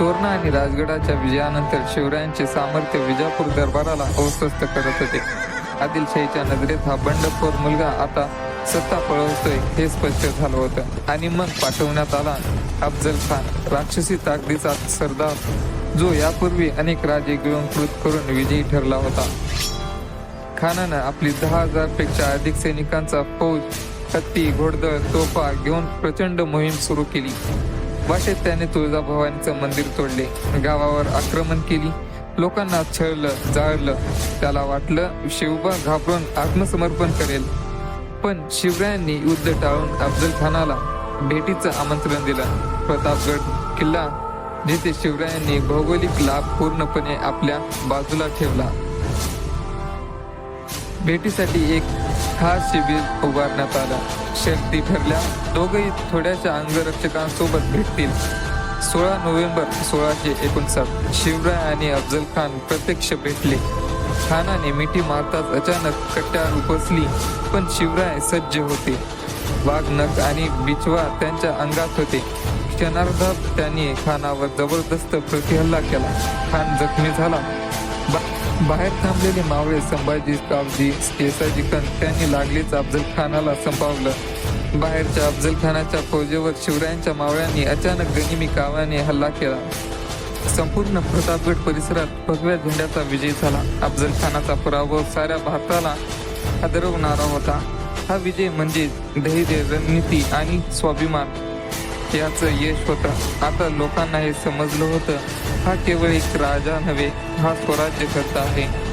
तोरणा आणि राजगडाच्या विजयानंतर शिवरायांचे सामर्थ्य विजापूर दरबाराला अस्वस्थ करत होते. आदिलशाहीच्या नजरेत हा बंडखोर मुलगा आता सत्ता पळवतोय हे स्पष्ट झालं होतं. आणि मग पाठवण्यात आला अफजल खान राक्षसी ताकदीचा सरदार जो यापूर्वी अनेक राजे गिळंकृत करून विजयी ठरला होता. खानानं आपली दहा हजारपेक्षा अधिक सैनिकांचा फौज हत्ती घोडदळ तोफा घेऊन प्रचंड मोहीम सुरू केली. वाटेत त्याने तुळजाभवानीचं मंदिर तोडले. गावावर आक्रमण केली. लोकांना छळलं जाळलं. त्याला वाटलं शिवबा घाबरून आत्मसमर्पण करेल. पण शिवरायांनी युद्ध टाळून अफजल खानाला भेटीचं आमंत्रण दिलं. प्रतापगड किल्ला जिथे शिवरायांनी भौगोलिक लाभ पूर्णपणे आपल्या बाजूला ठेवला. भेटीसाठी एक हा शिबिर उभारण्यात आला. शर्ती ठरल्या दोघही थोड्याशा अंगरक्षकांसोबत भेटतील. सोळा नोव्हेंबर सोळाशे एकोणसाठ शिवराय आणि अफजल खान प्रत्यक्ष भेटले. खानाने मिठी मारताच अचानक कट्यार उपसली पण शिवराय सज्ज होते. वाघ नख आणि बिचवा त्यांच्या अंगात होते. क्षणार्धात त्यांनी खानावर जबरदस्त प्रतिहल्ला केला. खान जखमी झाला. बा- बाहेर थांबलेले मावळे संभाजी कावजी केसाजी कंत त्यांनी लागलीच अफजल खानाला संपावलं. बाहेरच्या अफजल खानाच्या फौजेवर शिवरायांच्या मावळ्यांनी अचानक गनिमी कावाने हल्ला केला. संपूर्ण प्रतापगड परिसरात भगव्या झेंड्याचा विजय झाला. अफजल खानाचा पराभव साऱ्या भारताला हादरवणारा होता. हा विजय म्हणजे धैर्य रणनीती आणि स्वाभिमान. याचं यश होतं. आता लोकांना हे समजलं होतं. हा केवळ एक राजा नव्हे हा स्वराज्य करता आहे.